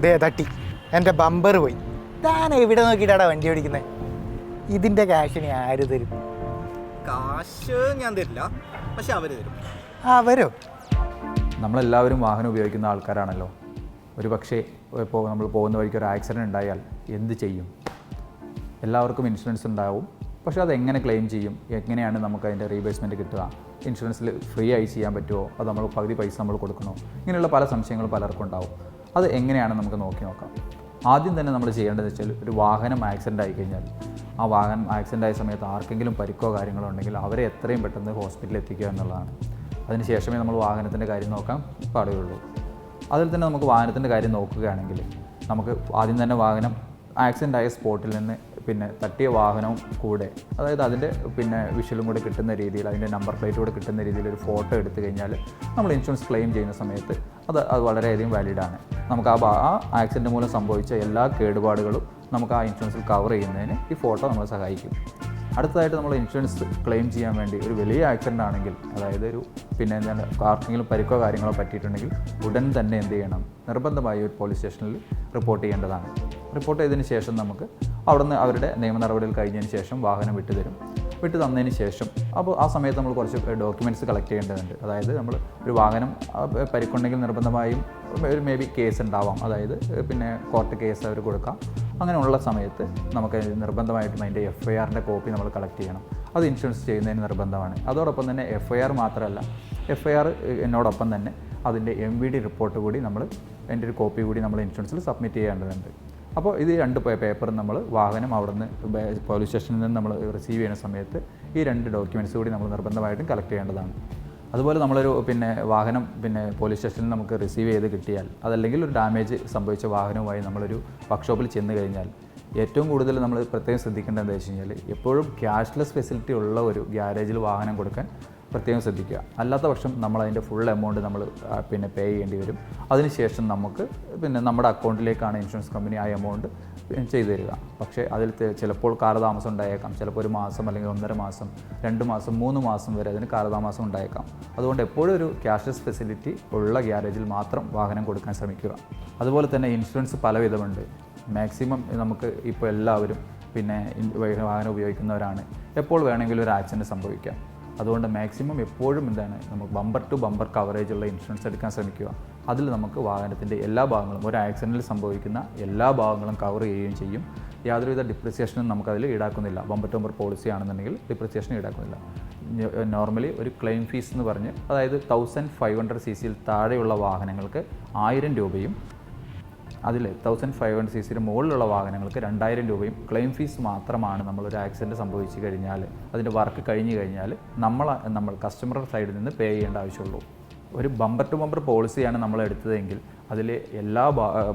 ദേ തട്ടി. എന്റെ ബമ്പർ പോയി. താൻ എവിടെ നോക്കിയിട്ടാടാ വണ്ടി ഓടിക്കുന്നത് ഇതിന്റെ കാശിന് ആര് തരും? കാശ് ഞാൻ തരില്ല. പക്ഷെ അവർ തരും. അവരോ? നമ്മളെല്ലാവരും വാഹനം ഉപയോഗിക്കുന്ന ആൾക്കാരാണല്ലോ. ഒരു പക്ഷേ ഇപ്പോൾ നമ്മൾ പോകുന്ന വഴിക്ക് ഒരു ആക്സിഡന്റ് ഉണ്ടായാൽ എന്ത് ചെയ്യും? എല്ലാവർക്കും ഇൻഷുറൻസ് ഉണ്ടാവും. പക്ഷേ അത് എങ്ങനെ ക്ലെയിം ചെയ്യും? എങ്ങനെയാണ് നമുക്ക് അതിന്റെ റീബേസ്മെന്റ് കിട്ടുക? ഇൻഷുറൻസിൽ ഫ്രീ ആയി ചെയ്യാൻ പറ്റുമോ? അത് നമ്മൾ പകുതി പൈസ നമ്മൾ കൊടുക്കണോ? ഇങ്ങനെയുള്ള പല സംശയങ്ങളും പലർക്കും ഉണ്ടാവും. അത് എങ്ങനെയാണ് നമുക്ക് നോക്കി നോക്കാം. ആദ്യം തന്നെ നമ്മൾ ചെയ്യേണ്ടത് വെച്ചാൽ ഒരു വാഹനം ആക്സിഡന്റ് ആയി കഴിഞ്ഞാൽ ആ വാഹനം ആക്സിഡന്റ് ആയ സമയത്ത് ആർക്കെങ്കിലും പരിക്കോ കാര്യങ്ങളോ ഉണ്ടെങ്കിൽ അവരെ എത്രയും പെട്ടെന്ന് ഹോസ്പിറ്റലിൽ എത്തിക്കുക എന്നുള്ളതാണ്. അതിനുശേഷമേ നമ്മൾ വാഹനത്തിന്റെ കാര്യം നോക്കാൻ പാടുകയുള്ളൂ അതിൽ തന്നെ നമുക്ക് വാഹനത്തിന്റെ കാര്യം നോക്കുകയാണെങ്കിൽ നമുക്ക് ആദ്യം തന്നെ വാഹനം ആക്സിഡന്റ് ആയ സ്പോട്ടിൽ നിന്ന് പിന്നെ തട്ടിയ വാഹനവും കൂടെ അതായത് അതിന്റെ പിന്നെ വിഷ്വലും കൂടെ കിട്ടുന്ന രീതിയിൽ അതിന്റെ നമ്പർ പ്ലേറ്റ് കൂടെ കിട്ടുന്ന രീതിയിൽ ഒരു ഫോട്ടോ എടുത്തു കഴിഞ്ഞാൽ നമ്മൾ ഇൻഷുറൻസ് ക്ലെയിം ചെയ്യുന്ന സമയത്ത് അത് അത് വളരെയധികം വാലിഡാണ് നമുക്ക് ആ ആ ആക്സിഡന്റ് മൂലം സംഭവിച്ച എല്ലാ കേടുപാടുകളും നമുക്ക് ആ ഇൻഷുറൻസിൽ കവർ ചെയ്യുന്നതിന് ഈ ഫോട്ടോ നമ്മളെ സഹായിക്കും. അടുത്തതായിട്ട് നമ്മൾ ഇൻഷുറൻസ് ക്ലെയിം ചെയ്യാൻ വേണ്ടി ഒരു വലിയ ആക്സിഡന്റ് ആണെങ്കിൽ അതായത് ഒരു പിന്നെ എന്താണ് ആർക്കെങ്കിലും പരിക്കോ കാര്യങ്ങളോ പറ്റിയിട്ടുണ്ടെങ്കിൽ ഉടൻ തന്നെ എന്ത് ചെയ്യണം? നിർബന്ധമായി ഒരു പോലീസ് സ്റ്റേഷനിൽ റിപ്പോർട്ട് ചെയ്യേണ്ടതാണ്. റിപ്പോർട്ട് ചെയ്തതിന് ശേഷം നമുക്ക് അവിടുന്ന് അവരുടെ നിയമ നടപടികൾ കഴിഞ്ഞതിന് ശേഷം വാഹനം വിട്ടുതരും. വിട്ട് തന്നതിന് ശേഷം അപ്പോൾ ആ സമയത്ത് നമ്മൾ കുറച്ച് ഡോക്യുമെന്റ്സ് കളക്ട് ചെയ്യേണ്ടതുണ്ട്. അതായത് നമ്മൾ ഒരു വാഹനം പരിക്കുണ്ടെങ്കിൽ നിർബന്ധമായും ഒരു മേ ബി കേസ് ഉണ്ടാവാം. അതായത് പിന്നെ കോർട്ട് കേസ് അവർ കൊടുക്കാം. അങ്ങനെയുള്ള സമയത്ത് നമുക്ക് നിർബന്ധമായിട്ടും അതിന്റെ എഫ് ഐ ആറിന്റെ കോപ്പി നമ്മൾ കളക്ട് ചെയ്യണം. അത് ഇൻഷുറൻസ് ചെയ്യുന്നതിന് നിർബന്ധമാണ്. അതോടൊപ്പം തന്നെ എഫ് ഐ ആർ മാത്രമല്ല എഫ് ഐ ആർ എന്നോടൊപ്പം തന്നെ അതിന്റെ എം വി ഡി റിപ്പോർട്ട് കൂടി നമ്മൾ അതിന്റെ ഒരു കോപ്പി കൂടി നമ്മൾ ഇൻഷുറൻസിൽ സബ്മിറ്റ് ചെയ്യേണ്ടതുണ്ട്. അപ്പോൾ ഇത് രണ്ട് പേപ്പർ നമ്മൾ വാഹനം അവിടുന്ന് പോലീസ് സ്റ്റേഷനിൽ നിന്ന് നമ്മൾ റിസീവ് ചെയ്യുന്ന സമയത്ത് ഈ രണ്ട് ഡോക്യുമെന്റ്സ് കൂടി നമ്മൾ നിർബന്ധമായിട്ടും കളക്ട് ചെയ്യേണ്ടതാണ്. അതുപോലെ നമ്മളൊരു പിന്നെ വാഹനം പിന്നെ പോലീസ് സ്റ്റേഷനിൽ നമുക്ക് റിസീവ് ചെയ്ത് കിട്ടിയാൽ അതല്ലെങ്കിൽ ഒരു ഡാമേജ് സംഭവിച്ച വാഹനവുമായി നമ്മളൊരു വർക്ക്ഷോപ്പിൽ ചെന്ന് കഴിഞ്ഞാൽ ഏറ്റവും കൂടുതൽ നമ്മൾ പ്രത്യേകം ശ്രദ്ധിക്കേണ്ടത് എന്താ വെച്ച് കഴിഞ്ഞാൽ എപ്പോഴും ക്യാഷ്ലെസ് ഫെസിലിറ്റി ഉള്ള ഒരു ഗ്യാരേജിൽ വാഹനം കൊടുക്കാൻ പ്രത്യേകം ശ്രദ്ധിക്കുക. അല്ലാത്ത പക്ഷം നമ്മൾ അതിന്റെ ഫുൾ എമൗണ്ട് നമ്മൾ പിന്നെ പേ ചെയ്യേണ്ടി വരും. അതിനുശേഷം നമുക്ക് പിന്നെ നമ്മുടെ അക്കൗണ്ടിലേക്കാണ് ഇൻഷുറൻസ് കമ്പനി ആ എമൗണ്ട് ചെയ്തു തരിക. പക്ഷേ അതിൽ ചിലപ്പോൾ കാലതാമസം ഉണ്ടായേക്കാം. ചിലപ്പോൾ ഒരു മാസം അല്ലെങ്കിൽ ഒന്നര മാസം രണ്ട് മാസം മൂന്ന് മാസം വരെ അതിന് കാലതാമസം ഉണ്ടായേക്കാം. അതുകൊണ്ട് എപ്പോഴും ഒരു ക്യാഷ്ലെസ് ഫെസിലിറ്റി ഉള്ള ഗ്യാരേജിൽ മാത്രം വാഹനം കൊടുക്കാൻ ശ്രമിക്കുക. അതുപോലെ തന്നെ ഇൻഷുറൻസ് പലവിധമുണ്ട്. മാക്സിമം നമുക്ക് ഇപ്പോൾ എല്ലാവരും പിന്നെ വാഹനം ഉപയോഗിക്കുന്നവരാണ്. എപ്പോൾ വേണമെങ്കിലും ഒരു ആക്സിഡന്റ് സംഭവിക്കാം. അതുകൊണ്ട് മാക്സിമം എപ്പോഴും എന്താണ് നമുക്ക് ബമ്പർ ടു ബമ്പർ കവറേജ് ഉള്ള ഇൻഷുറൻസ് എടുക്കാൻ ശ്രമിക്കുക. അതിൽ നമുക്ക് വാഹനത്തിന്റെ എല്ലാ ഭാഗങ്ങളും ഒരു ആക്സിഡന്റിൽ സംഭവിക്കുന്ന എല്ലാ ഭാഗങ്ങളും കവർ ചെയ്യുകയും ചെയ്യും. യാതൊരുവിധ ഡിപ്രിസിയേഷനും നമുക്കതിൽ ഈടാക്കുന്നില്ല. ബമ്പർ ടു ബമ്പർ പോളിസി ആണെന്നുണ്ടെങ്കിൽ ഡിപ്രിസിയേഷൻ ഈടാക്കുന്നില്ല. നോർമലി ഒരു ക്ലെയിം ഫീസ് എന്ന് പറഞ്ഞ് അതായത് തൗസൻഡ് ഫൈവ് ഹൺഡ്രഡ് സി സിയിൽ താഴെയുള്ള വാഹനങ്ങൾക്ക് ആയിരം രൂപയും അതിൽ തൗസൻഡ് ഫൈവ് ഹൺഡ്രഡ് സി സിയുടെ മുകളിലുള്ള വാഹനങ്ങൾക്ക് രണ്ടായിരം രൂപയും ക്ലെയിം ഫീസ് മാത്രമാണ് നമ്മളൊരു ആക്സിഡന്റ് സംഭവിച്ചു കഴിഞ്ഞാൽ അതിന്റെ വർക്ക് കഴിഞ്ഞ് കഴിഞ്ഞാൽ നമ്മൾ നമ്മൾ കസ്റ്റമർ സൈഡിൽ നിന്ന് പേ ചെയ്യേണ്ട ആവശ്യമുള്ളൂ. ഒരു ബമ്പർ ടു ബമ്പർ പോളിസിയാണ് നമ്മൾ എടുത്തതെങ്കിൽ അതിൽ എല്ലാ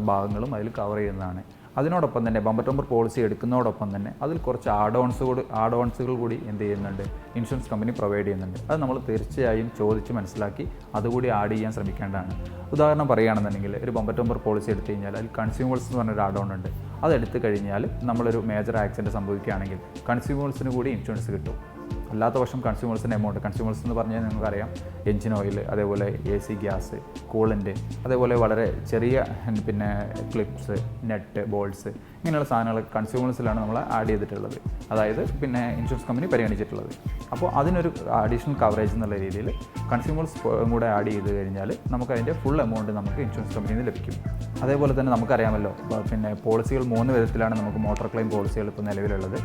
ഭാഗങ്ങളും അതിൽ കവർ ചെയ്യുന്നതാണ്. അതിനോടൊപ്പം തന്നെ ബമ്പർ പോളിസി എടുക്കുന്നതോടൊപ്പം തന്നെ അതിൽ കുറച്ച് ആഡ് ഓൺസ് കൂടി ആഡ് ഓൺസുകൾ കൂടി എന്ത് ചെയ്യുന്നുണ്ട്? ഇൻഷുറൻസ് കമ്പനി പ്രൊവൈഡ് ചെയ്യുന്നുണ്ട്. അത് നമ്മൾ തീർച്ചയായും ചോദിച്ച് മനസ്സിലാക്കി അതുകൂടി ആഡ് ചെയ്യാൻ ശ്രമിക്കേണ്ടതാണ്. ഉദാഹരണം പറയുകയാണെന്നുണ്ടെങ്കിൽ ഒരു ബമ്പർ പോളിസി എടുത്തു കഴിഞ്ഞാൽ അതിൽ കൺസ്യൂമേഴ്സ് എന്ന് പറഞ്ഞൊരു ആഡ് ഓൺ ഉണ്ട്. അത് എടുത്തു കഴിഞ്ഞാൽ നമ്മളൊരു മേജർ ആക്സിഡന്റ് സംഭവിക്കുകയാണെങ്കിൽ കൺസ്യൂമേഴ്സിന് കൂടി ഇൻഷുറൻസ് കിട്ടും. അല്ലാത്ത പക്ഷം കൺസ്യൂമേഴ്സിന്റെ എമൗണ്ട് കൺസ്യൂമേഴ്സ് എന്ന് പറഞ്ഞാൽ നിങ്ങൾക്കറിയാം എഞ്ചിൻ ഓയിൽ അതേപോലെ എ സി ഗ്യാസ് കൂളന്റ് അതേപോലെ വളരെ ചെറിയ പിന്നെ ക്ലിപ്സ് നെറ്റ് ബോൾസ് ഇങ്ങനെയുള്ള സാധനങ്ങൾ കൺസ്യൂമേഴ്സിലാണ് നമ്മൾ ആഡ് ചെയ്തിട്ടുള്ളത്. അതായത് പിന്നെ ഇൻഷുറൻസ് കമ്പനി പരിഗണിച്ചിട്ടുള്ളത്. അപ്പോൾ അതിനൊരു അഡീഷണൽ കവറേജ് എന്നുള്ള രീതിയിൽ കൺസ്യൂമേഴ്സ് കൂടെ ആഡ് ചെയ്ത് കഴിഞ്ഞാൽ നമുക്ക് അതിന്റെ ഫുൾ എമൗണ്ട് നമുക്ക് ഇൻഷുറൻസ് കമ്പനിയിൽ നിന്ന് ലഭിക്കും. അതേപോലെ തന്നെ നമുക്കറിയാമല്ലോ പിന്നെ പോളിസികൾ മൂന്ന് വിധത്തിലാണ് നമുക്ക് മോട്ടോർ ക്ലെയിം പോളിസികൾ ഇപ്പോൾ നിലവിലുള്ളത്.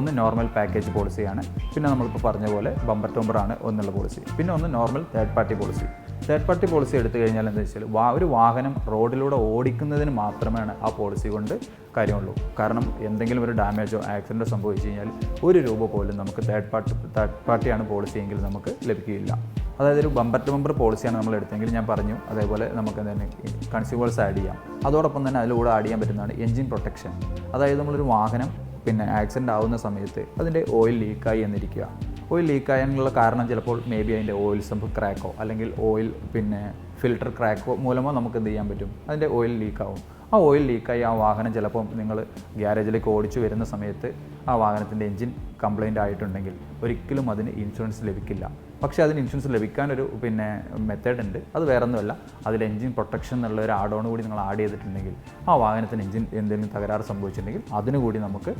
ഒന്ന് നോർമൽ പാക്കേജ് പോളിസിയാണ് പിന്നെ നമ്മളിപ്പോൾ പറഞ്ഞ പോലെ ബമ്പർ ടോമ്പറാണ് ഒന്നുള്ള പോളിസി പിന്നെ ഒന്ന് normal third party policy third party policy എടുത്തു കഴിഞ്ഞാൽ എന്താ വെച്ചാൽ വാ ഒരു വാഹനം റോഡിലൂടെ ഓടിക്കുന്നതിന് മാത്രമാണ് ആ പോളിസി കൊണ്ട് കാര്യമുള്ളൂ. കാരണം എന്തെങ്കിലും ഒരു ഡാമേജോ ആക്സിഡന്റോ സംഭവിച്ചു കഴിഞ്ഞാൽ ഒരു രൂപ പോലും നമുക്ക് തേർഡ് പാർട്ടി തേർഡ് പാർട്ടിയാണ് പോളിസി എങ്കിൽ നമുക്ക് ലഭിക്കുകയില്ല. അതായത് ഒരു ബമ്പർ ടു ബമ്പർ പോളിസിയാണ് നമ്മൾ എടുത്തെങ്കിൽ ഞാൻ പറഞ്ഞു അതേപോലെ നമുക്ക് തന്നെ കൺസ്യൂമേഴ്സ് ആഡ് ചെയ്യാം. അതോടൊപ്പം തന്നെ അതിലൂടെ ആഡ് ചെയ്യാൻ പറ്റുന്നതാണ് എൻജിൻ പ്രൊട്ടക്ഷൻ അതായത് നമ്മളൊരു വാഹനം പിന്നെ ആക്സിഡന്റ് ആവുന്ന സമയത്ത് അതിന്റെ ഓയിൽ ലീക്കായി എന്നിരിക്കുക ഓയിൽ ലീക്ക് ലീക്കായാനുള്ള കാരണം ചിലപ്പോൾ മേ ബി അതിന്റെ ഓയിൽ സംഭ് ക്രാക്കോ അല്ലെങ്കിൽ ഓയിൽ പിന്നെ ഫിൽട്ടർ ക്രാക്കോ മൂലമോ നമുക്ക് എന്ത് ചെയ്യാൻ പറ്റും? അതിന്റെ ഓയിൽ ലീക്കാവും ആ ഓയിൽ ലീക്കായി ആ വാഹനം ചിലപ്പോൾ നിങ്ങൾ ഗ്യാരേജിലേക്ക് ഓടിച്ചു വരുന്ന സമയത്ത് ആ വാഹനത്തിന്റെ എൻജിൻ കംപ്ലൈന്റ് ആയിട്ടുണ്ടെങ്കിൽ ഒരിക്കലും അതിന് ഇൻഷുറൻസ് ലഭിക്കില്ല. പക്ഷേ അതിന് ഇൻഷുറൻസ് ലഭിക്കാനൊരു പിന്നെ മെത്തേഡ് ഉണ്ട്. അത് വേറെ ഒന്നുമല്ല അതിൽ എൻജിൻ പ്രൊട്ടക്ഷൻ എന്നുള്ള ഒരു ആഡ് ഓൺ കൂടി നിങ്ങൾ ആഡ് ചെയ്തിട്ടുണ്ടെങ്കിൽ ആ വാഹനത്തിന് എൻജിൻ എന്തെങ്കിലും തകരാറ് സംഭവിച്ചിട്ടുണ്ടെങ്കിൽ അതിനുകൂടി നമുക്ക്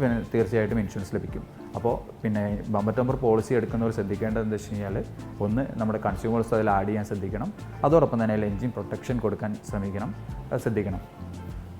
പിന്നെ തീർച്ചയായിട്ടും ഇൻഷുറൻസ് ലഭിക്കും. അപ്പോൾ പിന്നെ ബമ്പർ ടമ്പർ പോളിസി എടുക്കുന്നവർ ശ്രദ്ധിക്കേണ്ടത് എന്താ വെച്ച് കഴിഞ്ഞാൽ ഒന്ന് നമ്മുടെ കൺസ്യൂമേഴ്സ് അതിൽ ആഡ് ചെയ്യാൻ ശ്രദ്ധിക്കണം. അതോടൊപ്പം തന്നെ അതിൽ എഞ്ചിൻ പ്രൊട്ടക്ഷൻ കൊടുക്കാൻ ശ്രമിക്കണം. ശ്രദ്ധിക്കണം.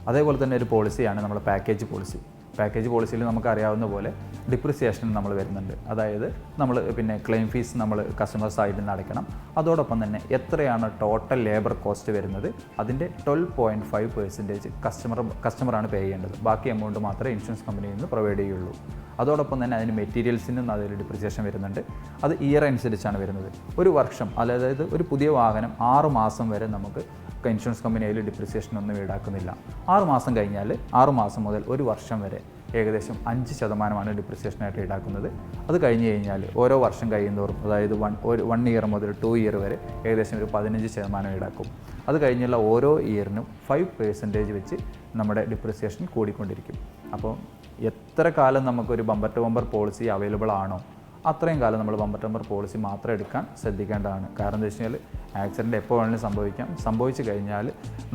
അതേപോലെ തന്നെ ഒരു പോളിസിയാണ് നമ്മുടെ പാക്കേജ് പോളിസി പാക്കേജ് പോളിസിയിൽ നമുക്കറിയാവുന്ന പോലെ ഡിപ്രിസിയേഷൻ നമ്മൾ വരുന്നുണ്ട്. അതായത് നമ്മൾ പിന്നെ ക്ലെയിം ഫീസ് നമ്മൾ കസ്റ്റമർ സൈഡിൽ നിന്ന് അടയ്ക്കണം അതോടൊപ്പം തന്നെ എത്രയാണ് ടോട്ടൽ ലേബർ കോസ്റ്റ് വരുന്നത്? അതിന്റെ twelve point five percentage customer കസ്റ്റമറാണ് പേ ചെയ്യേണ്ടത്. ബാക്കി എമൗണ്ട് മാത്രമേ ഇൻഷുറൻസ് കമ്പനിയിൽ നിന്ന് പ്രൊവൈഡ് ചെയ്യുള്ളൂ. അതോടൊപ്പം തന്നെ അതിന് മെറ്റീരിയൽസിനും അതിൽ ഡിപ്രിസിയേഷൻ വരുന്നുണ്ട്. അത് ഇയർ അനുസരിച്ചാണ് വരുന്നത്. ഒരു വർഷം അതായത് ഒരു പുതിയ വാഹനം ആറ് മാസം വരെ നമുക്ക് ഇൻഷുറൻസ് കമ്പനി അതിൽ ഡിപ്രിസിയേഷൻ ഒന്നും ഈടാക്കുന്നില്ല. ആറുമാസം കഴിഞ്ഞാൽ ആറുമാസം മുതൽ ഒരു വർഷം വരെ ഏകദേശം അഞ്ച് ശതമാനമാണ് ഡിപ്രിസിയേഷനായിട്ട് ഈടാക്കുന്നത്. അത് കഴിഞ്ഞ് കഴിഞ്ഞാൽ ഓരോ വർഷം കഴിയുന്നതോറും അതായത് വൺ ഒരു വൺ ഇയർ മുതൽ ടു ഇയർ വരെ ഏകദേശം ഒരു പതിനഞ്ച് ശതമാനം ഈടാക്കും. അത് കഴിഞ്ഞുള്ള ഓരോ ഇയറിനും ഫൈവ് പേഴ്സന്റേജ് വെച്ച് നമ്മുടെ ഡിപ്രിസിയേഷൻ കൂടിക്കൊണ്ടിരിക്കും. അപ്പോൾ എത്ര കാലം നമുക്കൊരു bumper to bumper policy available ആണോ? അത്രയും കാലം നമ്മൾ ബമ്പർ പോളിസി മാത്രം എടുക്കാൻ ശ്രദ്ധിക്കേണ്ടതാണ്. കാരണം എന്താ വെച്ച് കഴിഞ്ഞാൽ ആക്സിഡന്റ് എപ്പോൾ വേണമെങ്കിലും സംഭവിക്കാം. സംഭവിച്ചു കഴിഞ്ഞാൽ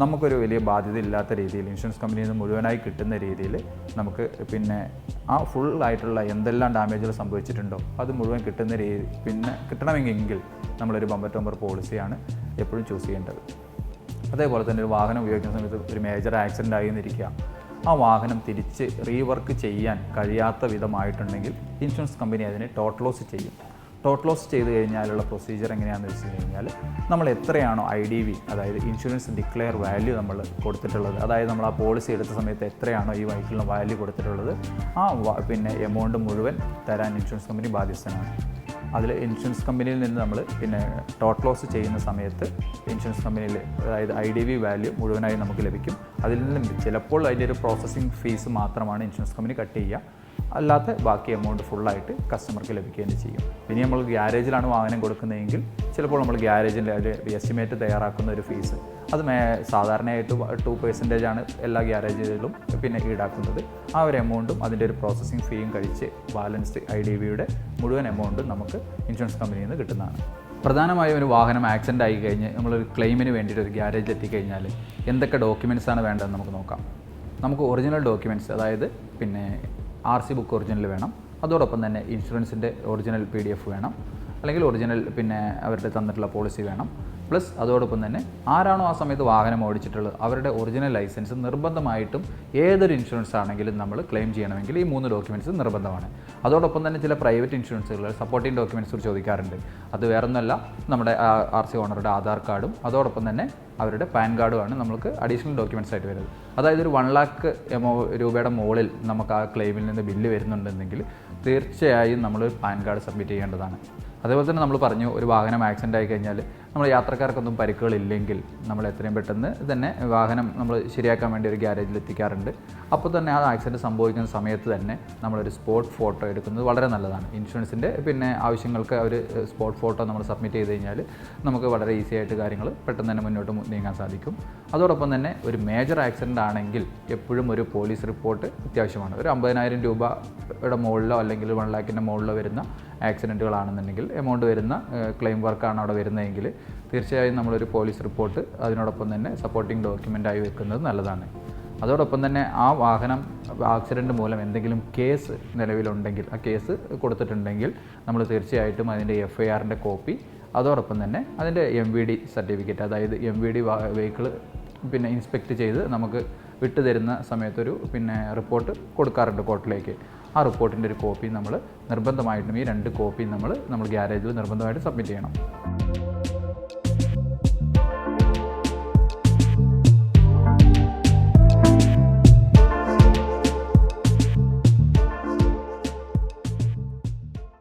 നമുക്കൊരു വലിയ ബാധ്യത ഇല്ലാത്ത രീതിയിൽ ഇൻഷുറൻസ് കമ്പനിയിൽ നിന്ന് മുഴുവനായി കിട്ടുന്ന രീതിയിൽ നമുക്ക് പിന്നെ ആ ഫുൾ ആയിട്ടുള്ള എന്തെല്ലാം ഡാമേജുകൾ സംഭവിച്ചിട്ടുണ്ടോ അത് മുഴുവൻ കിട്ടുന്ന രീതി പിന്നെ കിട്ടണമെങ്കിൽ നമ്മളൊരു ബമ്പർ ടമ്പർ പോളിസിയാണ് എപ്പോഴും ചൂസ് ചെയ്യേണ്ടത്. അതേപോലെ തന്നെ ഒരു വാഹനം ഉപയോഗിക്കുന്ന സമയത്ത് ഒരു മേജർ ആക്സിഡന്റ് ആയി എന്നിരിക്കുക ആ വാഹനം തിരിച്ച് റീവർക്ക് ചെയ്യാൻ കഴിയാത്ത വിധമായിട്ടുണ്ടെങ്കിൽ ഇൻഷുറൻസ് കമ്പനി അതിനെ ടോട്ടൽ ലോസ് ചെയ്യും. ടോട്ടൽ ലോസ് ചെയ്ത് കഴിഞ്ഞാലുള്ള പ്രൊസീജിയർ എങ്ങനെയാണെന്ന് വെച്ച് കഴിഞ്ഞാൽ നമ്മൾ എത്രയാണോ ഐ ഡി വി അതായത് ഇൻഷുറൻസ് ഡിക്ലെയർ വാല്യൂ നമ്മൾ കൊടുത്തിട്ടുള്ളത് അതായത് നമ്മൾ ആ പോളിസി എടുത്ത സമയത്ത് എത്രയാണോ ഈ വൈക്കിളിന് വാല്യൂ കൊടുത്തിട്ടുള്ളത് ആ പിന്നെ എമൗണ്ട് മുഴുവൻ തരാൻ ഇൻഷുറൻസ് കമ്പനി ബാധ്യസ്ഥനാണ്. അതിൽ ഇൻഷുറൻസ് കമ്പനിയിൽ നിന്ന് നമ്മൾ പിന്നെ ടോട്ട് ലോസ് ചെയ്യുന്ന സമയത്ത് ഇൻഷുറൻസ് കമ്പനിയിൽ അതായത് ഐ ഡി വി വാല്യൂ മുഴുവനായി നമുക്ക് ലഭിക്കും. അതിൽ നിന്നും ചിലപ്പോൾ അതിന്റെ ഒരു പ്രോസസ്സിംഗ് ഫീസ് മാത്രമാണ് ഇൻഷുറൻസ് കമ്പനി കട്ട് ചെയ്യുക. അല്ലാത്ത ബാക്കി എമൗണ്ട് ഫുള്ളായിട്ട് കസ്റ്റമർക്ക് ലഭിക്കുകയും ചെയ്യും. ഇനി നമ്മൾ ഗ്യാരേജിലാണ് വാഹനം കൊടുക്കുന്നതെങ്കിൽ ചിലപ്പോൾ നമ്മൾ ഗ്യാരേജിൽ ഒരു എസ്റ്റിമേറ്റ് തയ്യാറാക്കുന്ന ഒരു ഫീസ് അത് മേ സാധാരണയായിട്ട് ടു പെർസെന്റേജ് ആണ് എല്ലാ ഗ്യാരേജുകളിലും പിന്നെ ഈടാക്കുന്നത്. ആ ഒരു എമൗണ്ടും അതിന്റെ ഒരു പ്രോസസ്സിംഗ് ഫീയും കഴിച്ച് ബാലൻസ്ഡ് ഐ ഡി വിയുടെ മുഴുവൻ എമൗണ്ടും നമുക്ക് ഇൻഷുറൻസ് കമ്പനിയിൽ നിന്ന് കിട്ടുന്നതാണ്. പ്രധാനമായും ഒരു വാഹനം ആക്സിഡന്റ് ആയി കഴിഞ്ഞ് നമ്മളൊരു ക്ലെയിമിന് വേണ്ടിയിട്ട് ഒരു ഗ്യാരേജിൽ എത്തിക്കഴിഞ്ഞാൽ എന്തൊക്കെ ഡോക്യുമെൻസ് ആണ് വേണ്ടതെന്ന് നമുക്ക് നോക്കാം. നമുക്ക് ഒറിജിനൽ ഡോക്യുമെന്റ്സ് അതായത് പിന്നെ ആർ സി ബുക്ക് ഒറിജിനൽ വേണം. അതോടൊപ്പം തന്നെ ഇൻഷുറൻസിന്റെ ഒറിജിനൽ പി ഡി എഫ് വേണം. അല്ലെങ്കിൽ ഒറിജിനൽ പിന്നെ അവരുടെ തന്നിട്ടുള്ള പോളിസി വേണം. പ്ലസ് അതോടൊപ്പം തന്നെ ആരാണോ ആ സമയത്ത് വാഹനം ഓടിച്ചിട്ടുള്ളത് അവരുടെ ഒറിജിനൽ ലൈസൻസ് നിർബന്ധമായിട്ടും ഏതൊരു ഇൻഷുറൻസ് ആണെങ്കിലും നമ്മൾ ക്ലെയിം ചെയ്യണമെങ്കിൽ ഈ മൂന്ന് ഡോക്യുമെന്റ്സ് നിർബന്ധമാണ്. അതോടൊപ്പം തന്നെ ചില പ്രൈവറ്റ് ഇൻഷുറൻസുകൾ സപ്പോർട്ടിംഗ് ഡോക്യുമെന്റ്സ് ചോദിക്കാറുണ്ട്. അത് വേറൊന്നല്ല നമ്മുടെ ആർ സി ഓണറുടെ ആധാർ കാർഡും അതോടൊപ്പം തന്നെ അവരുടെ പാൻ കാർഡുമാണ് നമുക്ക് അഡീഷണൽ ഡോക്യുമെന്റ്സ് ആയിട്ട് വരുന്നത്. അതായത് ഒരു വൺ ലാക്ക് എമൗ രൂപയുടെ മുകളിൽ നമുക്ക് ആ ക്ലെയിമിൽ നിന്ന് ബില്ല് വരുന്നുണ്ടെങ്കിൽ തീർച്ചയായും നമ്മൾ പാൻ കാർഡ് സബ്മിറ്റ് ചെയ്യേണ്ടതാണ്. അതേപോലെ തന്നെ നമ്മൾ പറഞ്ഞു ഒരു വാഹനം ആക്സിഡന്റ് ആയി കഴിഞ്ഞാൽ നമ്മൾ യാത്രക്കാർക്കൊന്നും പരിക്കുകളില്ലെങ്കിൽ നമ്മൾ എത്രയും പെട്ടെന്ന് തന്നെ വാഹനം നമ്മൾ ശരിയാക്കാൻ വേണ്ടി ഒരു ഗ്യാരേജിൽ എത്തിക്കാറുണ്ട്. അപ്പോൾ തന്നെ ആ ആക്സിഡന്റ് സംഭവിക്കുന്ന സമയത്ത് തന്നെ നമ്മളൊരു സ്പോട്ട് ഫോട്ടോ എടുക്കുന്നത് വളരെ നല്ലതാണ്. ഇൻഷുറൻസിന്റെ പിന്നെ ആവശ്യങ്ങൾക്ക് ഒരു സ്പോട്ട് ഫോട്ടോ നമ്മൾ സബ്മിറ്റ് ചെയ്ത് കഴിഞ്ഞാൽ നമുക്ക് വളരെ ഈസി ആയിട്ട് കാര്യങ്ങൾ പെട്ടെന്ന് തന്നെ മുന്നോട്ട് നീങ്ങാൻ സാധിക്കും. അതോടൊപ്പം തന്നെ ഒരു മേജർ ആക്സിഡന്റ് ആണെങ്കിൽ എപ്പോഴും ഒരു പോലീസ് റിപ്പോർട്ട് അത്യാവശ്യമാണ്. ഒരു അമ്പതിനായിരം രൂപയുടെ മുകളിലോ അല്ലെങ്കിൽ വൺ ലാക്കിന്റെ മുകളിലോ വരുന്ന ആക്സിഡന്റുകളാണെന്നുണ്ടെങ്കിൽ എമൗണ്ട് വരുന്ന ക്ലെയിം വർക്കാണ് അവിടെ വരുന്നതെങ്കിൽ തീർച്ചയായും നമ്മളൊരു പോലീസ് റിപ്പോർട്ട് അതിനോടൊപ്പം തന്നെ സപ്പോർട്ടിംഗ് ഡോക്യുമെന്റായി വെക്കുന്നത് നല്ലതാണ്. അതോടൊപ്പം തന്നെ ആ വാഹനം ആക്സിഡന്റ് മൂലം എന്തെങ്കിലും കേസ് നിലവിലുണ്ടെങ്കിൽ ആ കേസ് കൊടുത്തിട്ടുണ്ടെങ്കിൽ നമ്മൾ തീർച്ചയായിട്ടും അതിന്റെ എഫ് ഐ ആറിന്റെ കോപ്പി അതോടൊപ്പം തന്നെ അതിന്റെ എം വി ഡി സർട്ടിഫിക്കറ്റ് അതായത് എം വി ഡി വെഹിക്കിൾ പിന്നെ ഇൻസ്പെക്ട് ചെയ്ത് നമുക്ക് വിട്ടുതരുന്ന സമയത്തൊരു പിന്നെ റിപ്പോർട്ട് കൊടുക്കാറുണ്ട് കോർട്ടിലേക്ക്. ആ റിപ്പോർട്ടിന്റെ ഒരു കോപ്പി നമ്മൾ നിർബന്ധമായിട്ടും ഈ രണ്ട് കോപ്പി നമ്മൾ നമ്മൾ ഗ്യാരേജിൽ നിർബന്ധമായിട്ട് സബ്മിറ്റ് ചെയ്യണം.